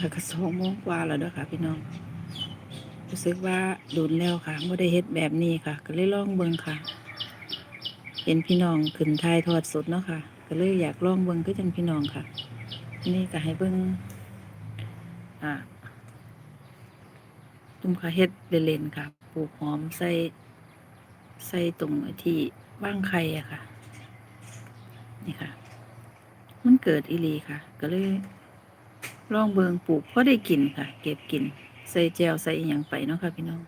ค่ะก็สองโมงกว่าแล้วด้อค่ะ พี่น้องรู้สึกว่าโดนแล้วค่ะไม่ได้เฮ็ดแบบนี้ค่ะ ก็เลยลองเบิ่งค่ะ เห็นพี่น้องขึ้นทายทอดสดเนาะค่ะ ก็เลยอยากลองเบิ่งก็จังพี่น้องค่ะนนี่ก็ให้เบิ่งอ่าตุ้มค่ะเฮ็ดเล่นๆค่ะปลูกหอมใส่ใส่ตรงที่ว่างไข่อะค่ะ นี่ค่ะ มันเกิดอีลีค่ะ ก็เลย ลองเบิงปลูกพอได้กินค่ะ เก็บกิน ใส่แจวใส่อหย่างไปเนาะค่ะ พี่น้อง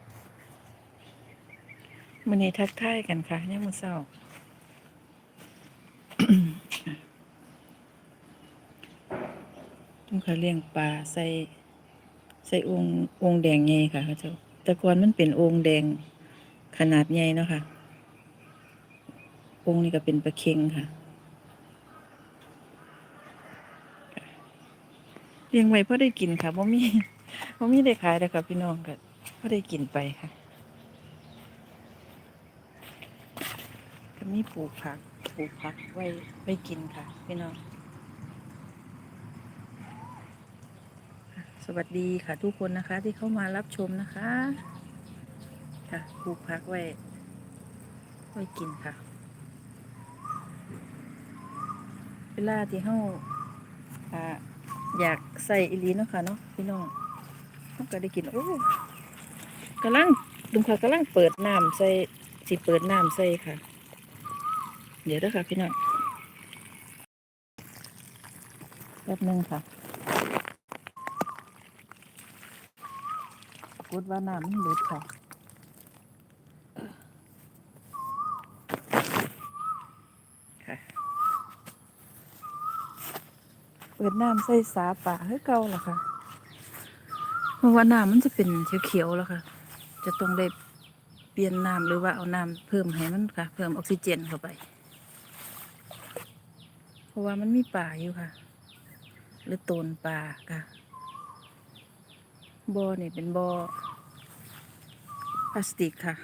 มันนี้ทักทายกันค่ะเนี่ยามมือเศร้า ต้องค่ะเลี้ยงปลาใส่ใส่องค์องค์แดงใหญ่ค่ะเขาเจ้าแต่ก่อนมันเป็นองค์แดงขนาดใหญ่เนาะค่ะ องค์นี้ก็เป็นปลาเค็งค่ะ เลี้ยงไว้เพราะได้กินค่ะบ่มีบ่มีได้ขายแต่ค่ะพี่น้องก็เพราะได้กินไปค่ะ ก็มีปลูกผักปลูกผักไว้ไว้กินค่ะ พี่น้อง สวัสดีค่ะทุกคนนะคะ ที่เข้ามารับชมนะคะ ค่ะปลูกผักไว้ ไว้กินค่ะ เวลาที่เฮาอ่า อยากใส่อีหลีเนาะค่ะเนาะพี่น้องเขาก็ได้กินโอ้กำลังลุงค่ะกำลังเปิดน้ำใส่สิเปิดน้ำใส่ค่ะ เดี๋ยวด้อค่ะพี่น้องแป๊บนึงค่ะกฏว่าน้ำมันหลุดค่ะ เปิดน้ำใส่สาป่าให้เก่าล่ะค่ะเพราะว่าน้ำมันจะเป็นเขียวๆแล้วค่ะ จะต้องได้เปลี่ยนน้ำหรือว่าเอาน้ำเพิ่มให้มันค่ะ เพิ่มออกซิเจนเข้าไป เพราะว่ามันมีป่าอยู่ค่ะ หรือโตนป่าค่ะบ่อนี่เป็นบ่อพลาสติกค่ะ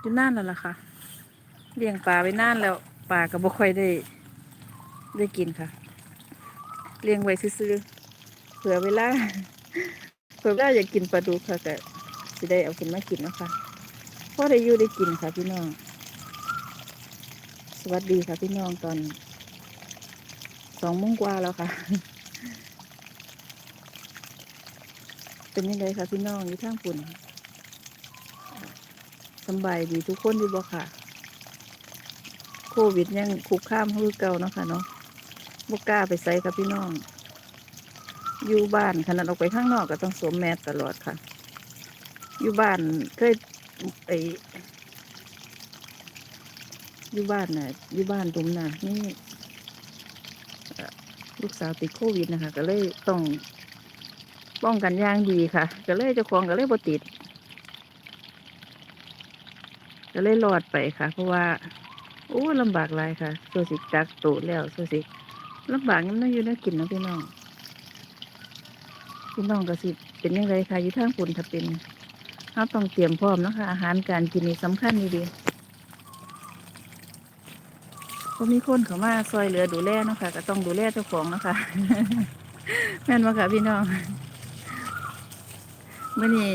อยู่นานแล้วล่ะค่ะ เลี้ยงปลาไปนานแล้วปลาก็บ่ค่อยได้ได้กินค่ะ เลี้ยงไว้ซื้อๆเผื่อเวลาเผื่อเวลาอยากกินปลาดุกค่ะแต่สิได้เอาขึ้นมากินนะคะพอได้อยู่ได้กินค่ะพี่น้อง สวัสดีค่ะพี่น้องตอนสองโมงกว่าแล้วค่ะ เป็นยังไงคะพี่น้องอยู่ทางปุ่นสบายดีทุกคนดีบ่ค่ะ โควิดยังคุกข้ามคือเก่าเนาะค่ะเนาะ บกล้าไปใส่กับพี่น้อง อยู่บ้านขนาดออกไปข้างนอกก็ต้องสวมแมสตลอดค่ะ อยู่บ้านเคยไออยู่บ้านน่ะอยู่บ้านตุมน่ะนี่ลูกสาวติดโควิดนะคะ ก็เลยต้องป้องกันย่างดีค่ะ ก็เลยเจ้าของก็เลยบ่ติด ก็เลยรอดไปค่ะ เพราะว่าโอ้ลำบากหลายค่ะโซสิกักตูแล้วโซสิ ลำบากยังไม่อยู่ในกินนะพี่น้องพี่น้องก็สิเป็นยังไงคะอยู่ทางปุ่นถ้าเป็นเราต้องเตรียมพร้อมนะคะอาหารการกินนี่สำคัญดีๆก็มีคนเขามาซอยเหลือดูแลนะคะก็ต้องดูแลเจ้าของนะคะแม่นมาค่ะพี่น้องเมื่อนี้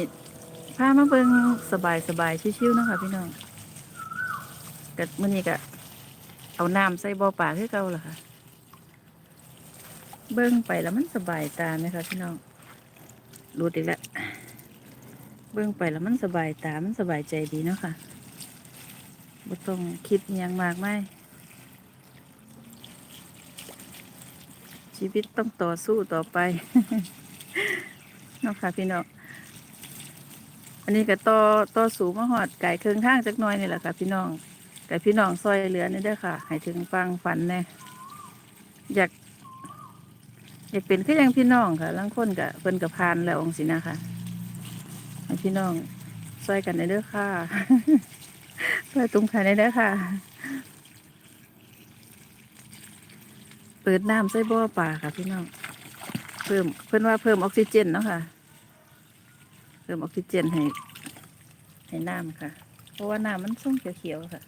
พามาเบิ่งสบายสบายชิวๆนะคะพี่น้องก็เมื่อนี้ก็เอาน้ำใส่บ่อป่าคือเก่าล่ะค่ะ เบิ้งไปแล้วมันสบายตาไหมคะพี่น้องรู้ดีแล้วเบิ้งไปแล้วมันสบายตา มันสบายใจดีเนาะค่ะบ่ต้องคิดยังมากไม่ชีวิตต้องต่อสู้ต่อไปเนาะค่ะพี่น้องอันนี้ก็ต่อต่อสูงมาหอดไก่เครื่องข้างจักหน้อยนี่แหละค่ะ พี่น้องไก่พี่น้องซอยเหลือนี่ด้อค่ะ ให้ถึงฟังฝันแน่อยาก อยากเป็นคือยังพี่น้องค่ะลังคนกับเพิ่นกับพานแล้วองสินะคะให้พี่น้องช่วยกันในเด้อค่ะช่วยตุ้มขาในเด้อค่ะ เปิดน้ำใส่บ่อป่าค่ะ พี่น้อง เพิ่มเพิ่นว่าเพิ่มออกซิเจนเนาะค่ะ เพิ่มออกซิเจนให้ให้น้ำค่ะ เพราะว่าน้ำมันส้มเขียวๆค่ะ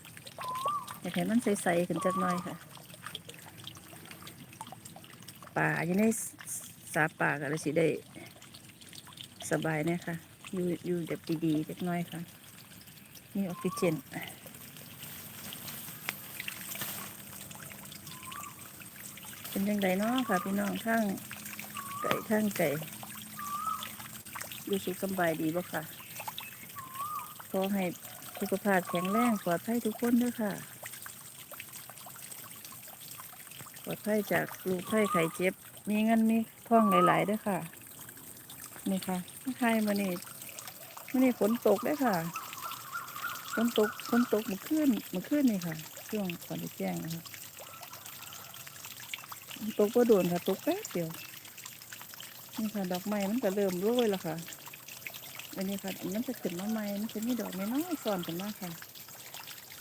อยากให้มันใสๆขึ้นจักหน่อยค่ะ ป่าอยู่ในสาป่าก็เลยสิได้สบายนี่ยค่ะอยู่อยู่แบบดีๆเล็กน้อยค่ะมีออกซิเจนเป็นยังไงเนาะค่ะ พี่น้องข้างไก่ข้างไก่อยู่สุขสบายดีบ่ค่ะขอให้สุขภาพแข็งแรงปลอดภัยทุกคนด้วยค่ะ ป ลอดภัยจากลูกไข้ไข้เจ็บ มีเงินมีท่องหลายๆด้วยค่ะ นี่ค่ะไข้มานี่มานี่ฝนตกด้วยค่ะฝนตกฝนตกมื่อคืนมื่อคืนนี่ค่ะ ช่วงก่อนจะแจ้งนะคะฝนตกก็โดนค่ะตกแป๊บเดียวนี่ค่ะ ดอกไม้มันก็เริ่มโรยแล้วค่ะอันนี้ค่ะอันนั้นจะขึ้นมาใหม่มันจะมีดอกไม้น้อยซ้อนกันมากค่ะ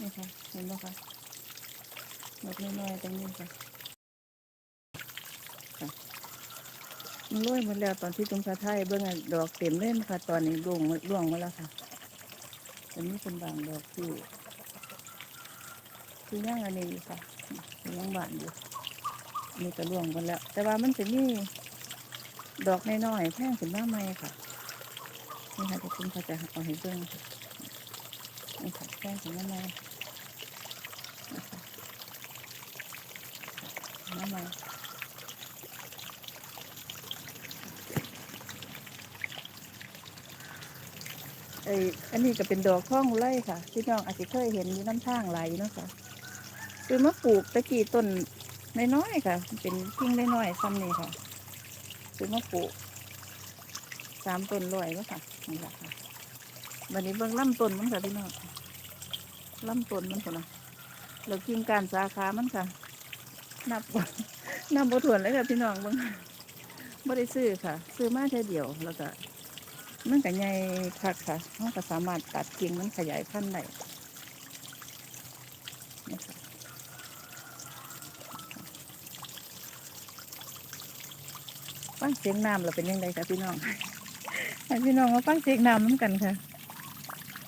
นี่ค่ะเห็นไหมคะดอกน้อยๆตรงนี้ค่ะ มันโรยหมดแล้วตอนที่ตรงคาไทยเบื้องดอกเต็มเล่มค่ะ ตอนนี้ร่วงหมดร่วงหมาแล้วค่ะตอนนี้เป็นบางดอกที่ที่ย่างอันนี้อยู่ค่ะย่างบานอยู่อันนี่ก็ร่วงหมดแล้ว แต่ว่ามันจะมีดอกน้อยๆแพงขึ้นมาใหม่ค่ะนี่ค่ะทุกคนเขาจะเอาให้เบิ่งค่ะนี่ค่ะแป้งของน้ำมันนะคะน้ำมั นเอ้อันนี้ก็เป็นดอกข้องไร่ค่ะพี่น้องอาจจะเคยเห็นอยู่น้ำทางไหลเนาะค่ะคือมาปลูกตะกี้ต้นน้อยๆค่ะ เป็นกิ่งน้อยๆซ้ำนี่ค่ะคือมาปลูกสามต้นลอยแล้วค่ะนี่แหละค่ะวันนี้เบิ่งลำต้นมันค่ะพี่น้องลำต้นมันค่ะนะแล้วกิ่งการสาขามันค่ะ นับนับบ่วนเลยค่ะพี่น้องเบิ่งบ่ได้ซื้อค่ะ ซื้อมาแค่เดียวแล้วก็ มันก็ใหญ่คักค่ะมันก็สามารถตัดกิ่งมันขยายพันธุ์ได้นะคะฟังเสียงน้ำเราเป็นยังไงคะพี่น้องให้พี่น้องมาฟังเสียงน้ำน้ำกันค่ะ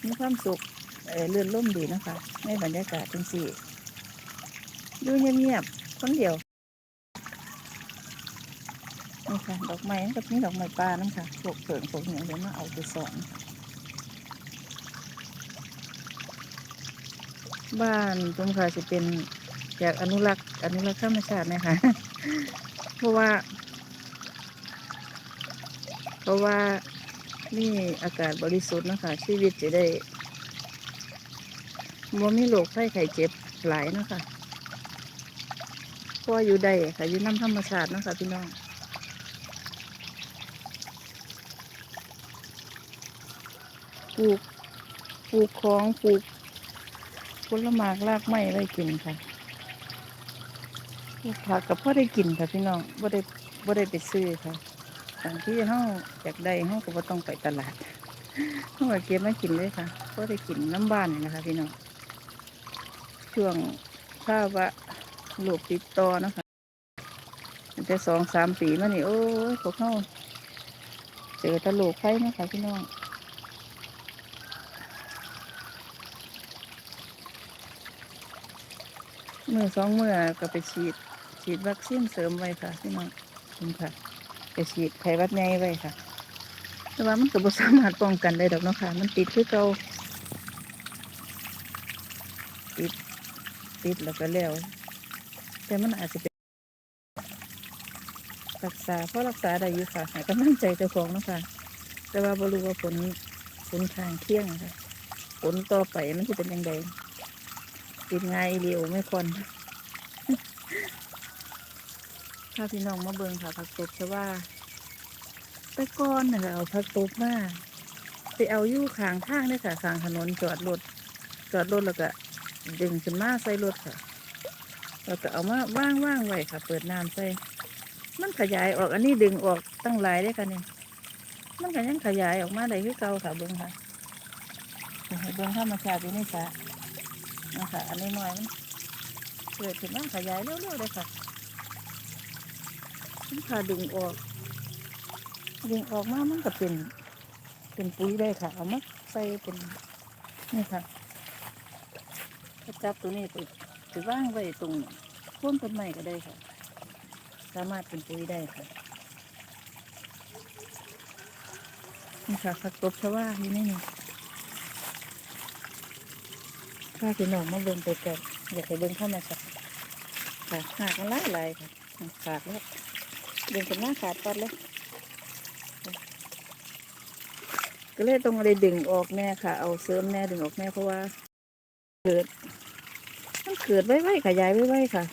มีความสุขเออเลื่อนล่มดีนะคะ ในบรรยากาศจังสี่ดูเงียบๆคนเดียว นี่ ค่ะดอกไม้กับนี่ดอกไม้ป่านั่นค่ะพวกเผิงพวกอย่างเดี๋ยวมาเอาไปสอนบ้านตรงค่ะจะเป็นอยากอนุรักษ์อนุรักษ์ธรรมชาตินะคะเพราะว่า เพราะว่านี่อากาศบริสุทธิ์นะคะชีวิตจะได้บ่มีโรคไข้ไข้เจ็บหลายนะคะเพราะว่าอยู่ได้ค่ะอยู่น้ำธรรมชาตินะคะพี่น้อง ปลูก ปลูกของปลูกผลไม้รากไม้ไว้กินค่ะปลูกผักกับพ่อได้กินค่ะพี่น้องบ่ได้บ่ได้ไปซื้อค่ะบางที่เฮาอยากได้เฮาก็บ่ต้องไปตลาดเฮาก็เก็บมากินเลยค่ะก็ได้กินน้ำบ้านนี่นะคะ พี่น้องช่วงภาวะโรคติดต่อเนาะคะแต่สองสามปีมานี่โอ้ยพวกเฮาเจอตะโรคไข้นะคะพี่น้อง มื่อสองเมื่อก็ไปฉีด ฉีดวัคซีนเสริมไว้ค่ะพี่น้องคุณค่ะไปฉีดไข้วัดใหญ่ไว้ค่ะ แต่ว่ามันก็บ่สามารถป้องกันได้ดอกเนาะค่ะ มันติดคือเก่าติดติดแล้วก็แล้ว แต่มันอาจจะเป็นรักษาเพราะรักษาได้อยู่ค่ะให้กำลังใจเจ้าของเนาะค่ะ แต่ว่าบ่รู้ว่าผลผลทางเที่ยงค่ะผลต่อไปมันจะเป็นยังไง ติดง่ายเร็วไม่ควรถ้าพี่น้องมาเบิงค่ะผักตบจะว่าต่ก่อนน่ะเอาผักตบมาไปเอายู่ขางทางเนี่ยค่ะขางถนนจอดรถจอดรถแล้วก็ดึงขึ้นมาใส่รถค่ะแล้วก็เอามาว่างว่างไว้ค่ะ เปิดน้ำใส่ มันขยายออกอันนี้ดึงออกตั้งหลายได้อค่ะเนี่ยมันก็ยังขยายออกมาได้คือเก่าค่ะเบิ่งค่ะเบิ่งธรรมชาติอยู่ในสระ นะคะอันนี้หน่อยมันเกิดขึ้นมาขยายเร็วๆเลยค่ะมันพาดึงออก ดึงออกมามันก็เป็น เป็นปุ๋ยได้ค่ะ เอามาใส่เป็นนี่ค่ะจับตัวนี้ไปไปว่างไว้ตรงโค้นต้นไม้ก็ได้ค่ะ สามารถเป็นปุ๋ยได้ค่ะนี่ค่ะผักตบชวาอยู่ในนี่ ข้าพี่น้องมาเบิ่งไปกันอยากให้เบิ่งเข้ามาสักค่ะหากมันหลายหลายค่ะขาดแล้วเดินกันหน้าขาดปัดแล้วก็เลยต้องอะไรดึงออกแน่ค่ะ เอาเสริมแน่ดึงออกแน่เพราะว่าเกิดมันเกิดไว้ๆขยายไว้ๆค่ะ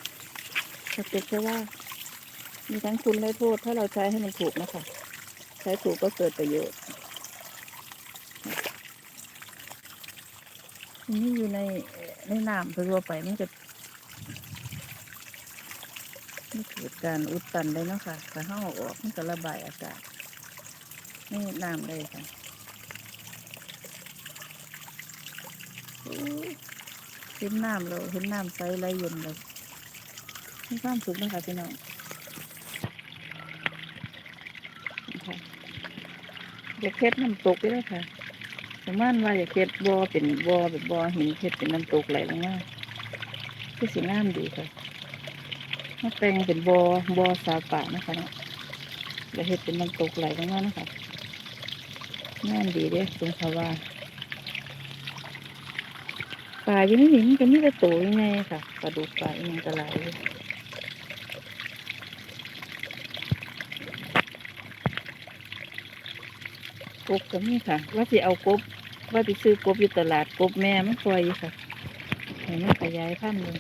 ถ้าเกิดแค่ว่า มีทั้งคุณและโทษถ้าเราใช้ให้มันถูกนะคะ ใช้ถูกก็เกิดประโยชน์ นี่อยู่ในในน้ำทั่วไปมันจะไม่เกิดการอุดตันเลยเนาะค่ะถ้าห้าอาออกมันจะระบายอากาศนี่น้ำเลยค่ะเห็นน้ำเลยเห็นน้ำใสไหลเย็นเลยมีความสุขนะคะพี่น้องนี่ค่ะอยากเค็ดน้ำตกด้วยค่ะ ประมาณว่าอยากเค็ดบอเป็นบอแบบบอหินเค็ดเป็นน้ำตกไหลลงมาคือสีน้ำดีค่ะมาแต่งเป็นบอบอสาป่านะคะเนาะแล้วเห็ดเป็นน้ำตกไหลลงมานะคะน้ำดีเด้ตรงชาวาปลาอยู่นี่นี่มันก็มีแต่โตยังไงค่ะปลาดุกปลาอีกอย่างก็หลายกบก็มีค่ะ ว่าสิเอากบ ว่าสิซื้อกบอยู่ตลาดกบแม่มันปล่อยอยู่ค่ะให้มันขยายพันธุ์เลย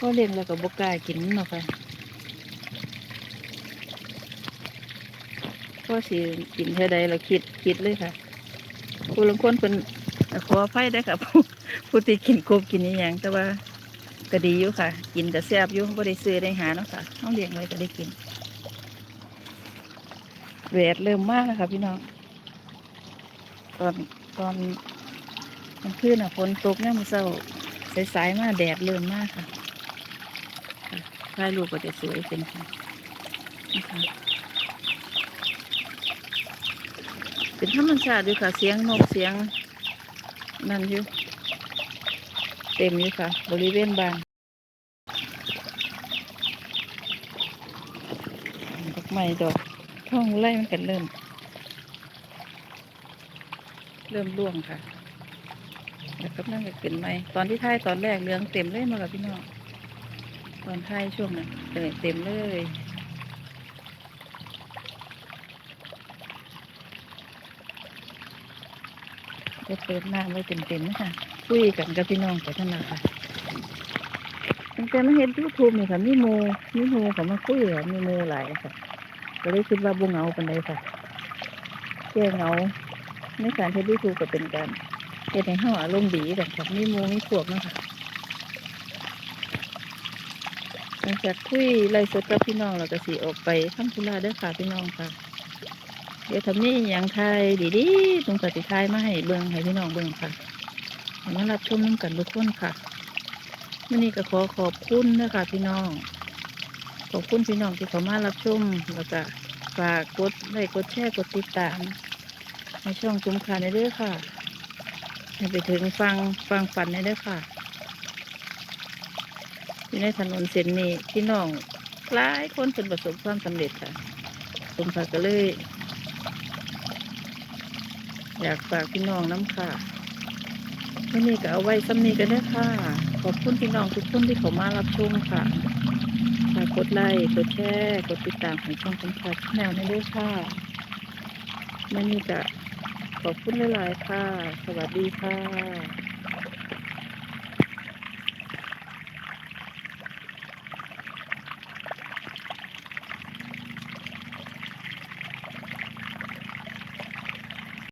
ก็เลี้ยงแล้วก็บกล้ากินเนาะค่ะก็สิกินเท่าใดเราคิดคิดเลยค่ะผู้ลงคนเป็นขออภัยได้ค่ะผู้ผู้ที่กินกบกินนี่ยังแต่ว่าก็ดีอยู่ค่ะ กินแต่แซ่บอยู่ก็ได้ซื้อได้หาเนาะค่ะน้องเลี้ยงไว้ก็ได้กิน แดดเริ่มมากแล้วค่ะพี่น้อง ตอนตอนมันขึ้นอะฝนตกเนี่ยมันเศร้าสายๆมากแดดเริ่มมากค่ะค่ะถ่ายรูปก็จะสวยเป็นค่ะเป็นธรรมชาติอยู่ค่ะ เสียงนกเสียง นั่นอยู่เต็มอยู่ค่ะ บริเวณบานดอกไม้ดอก ท่องไล่มันกันเริ่ม เริ่มร่วงค่ะแล้วก็นั่นก็ขึ้นไม้ตอนที่ท้ายตอนแรกเหลืองเต็มเลยมากับพี่น้องตอนท้ายช่วงนั้นเออเต็มเลยจะเปิดหน้าไว้เต็มๆนะคะคุยกันกับพี่น้องไปท่านนะคะตั้งแต่มาเห็นยูทูบนี่ค่ะมีโมมีโมเขามาคุยค่ะมีโมหลายค่ะ ก็เลยคิดว่าบุเงาเปันใดค่ะแก้เงาในการเทยูทูก็เป็นการเฮ็ดให้เฮาอารมณ์ดีกันค่ะมีโมมีพวกนะคะหลังจากคุยไล่สดกับพี่น้องเราก็สิออกไปทำธุระเด้อค่ะพี่น้องค่ะ เดี๋ยวทำนี่ยังไทยดีๆตรงกติไทยมาให้เบิ่งให้พี่น้องเบิ่งค่ะให้มารับชมน้ำกันทุกคนค่ะวันนี้ก็ขอขอบคุณนะคะพี่น้อง ขอบคุณพี่น้องที่เขามารับชมแล้วก็ฝากกดไลค์กดแชร์กดติดตามในช่องจุมคาในเด้อค่ะให้ไปถึงฟังฟังฝันในเด้อค่ะอยู่ในถนนเส้นนี้พี่น้องหลายคนเป็นประสบความสำเร็จค่ะผมค่ะก็เลย อยากฝากพี่น้องน้ำค่ะวันนี้ก็เอาไว้ซ้ำนี้กันเด้อค่ะ ขอบคุณพี่น้องทุกคนที่เขามารับชมค่ะ กดไลค์กดแชร์กดติดตามของช่องคุณค่ะแนวนี้ด้วยค่ะมันนี้ก็ขอบคุณหลายๆค่ะ สวัสดีค่ะ